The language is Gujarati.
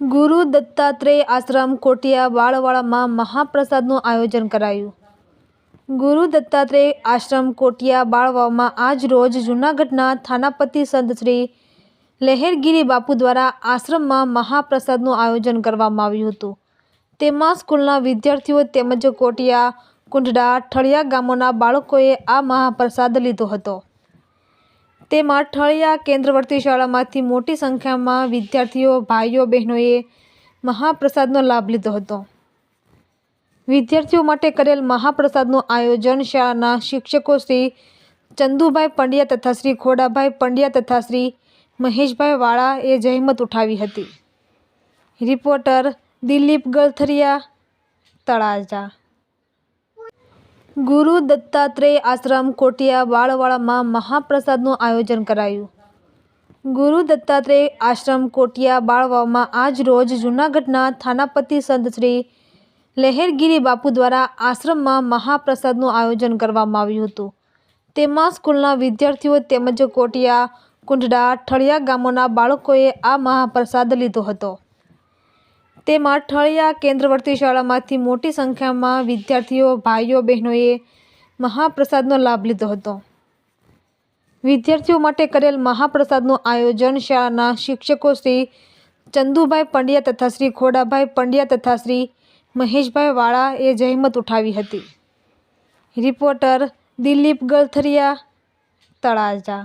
ગુરુ દત્તાત્રેય આશ્રમ કોટિયા બાળવાળામાં મહાપ્રસાદનું આયોજન કરાયું. ગુરુ દત્તાત્રેય આશ્રમ કોટિયા બાળવામાં આજ રોજ જૂનાગઢના થાનાપતિ સંત શ્રી લહેરગીરી બાપુ દ્વારા આશ્રમમાં મહાપ્રસાદનું આયોજન કરવામાં આવ્યું હતું. તેમાં સ્કૂલના વિદ્યાર્થીઓ તેમજ કોટિયા, કુંડડા, ઠળિયા ગામોના બાળકોએ આ મહાપ્રસાદ લીધો હતો. તેમાં ઠળિયા કેન્દ્રવર્તી શાળામાંથી મોટી સંખ્યામાં વિદ્યાર્થીઓ, ભાઈઓ, બહેનોએ મહાપ્રસાદનો લાભ લીધો હતો. વિદ્યાર્થીઓ માટે કરેલ મહાપ્રસાદનું આયોજન શાળાના શિક્ષકો શ્રી ચંદુભાઈ પંડ્યા તથા શ્રી ખોડાભાઈ પંડ્યા તથા શ્રી મહેશભાઈ વાળાએ જહેમત ઉઠાવી હતી. રિપોર્ટર દિલીપ ગલથરિયા, તળાજા. ગુરુ દત્તાત્રેય આશ્રમ કોટિયા બાળવાળામાં મહાપ્રસાદનું આયોજન કરાયું. ગુરુ દત્તાત્રેય આશ્રમ કોટિયા બાળવામાં આજ રોજ જૂનાગઢના થાનાપતિ સંત શ્રી લહેરગીરી બાપુ દ્વારા આશ્રમમાં મહાપ્રસાદનું આયોજન કરવામાં આવ્યું હતું. તેમાં સ્કૂલના વિદ્યાર્થીઓ તેમજ કોટિયા કુંઢડા ઠળિયા ગામોના બાળકોએ આ મહાપ્રસાદ લીધો હતો. તેમાં ઠળિયા કેન્દ્રવર્તી શાળામાંથી મોટી સંખ્યામાં વિદ્યાર્થીઓ, ભાઈઓ, બહેનોએ મહાપ્રસાદનો લાભ લીધો હતો. વિદ્યાર્થીઓ માટે કરેલ મહાપ્રસાદનું આયોજન શાળાના શિક્ષકો શ્રી ચંદુભાઈ પંડ્યા તથા શ્રી ખોડાભાઈ પંડ્યા તથા શ્રી મહેશભાઈ વાળાએ જહેમત ઉઠાવી હતી. રિપોર્ટર દિલીપ ગલથરિયા, તળાજા.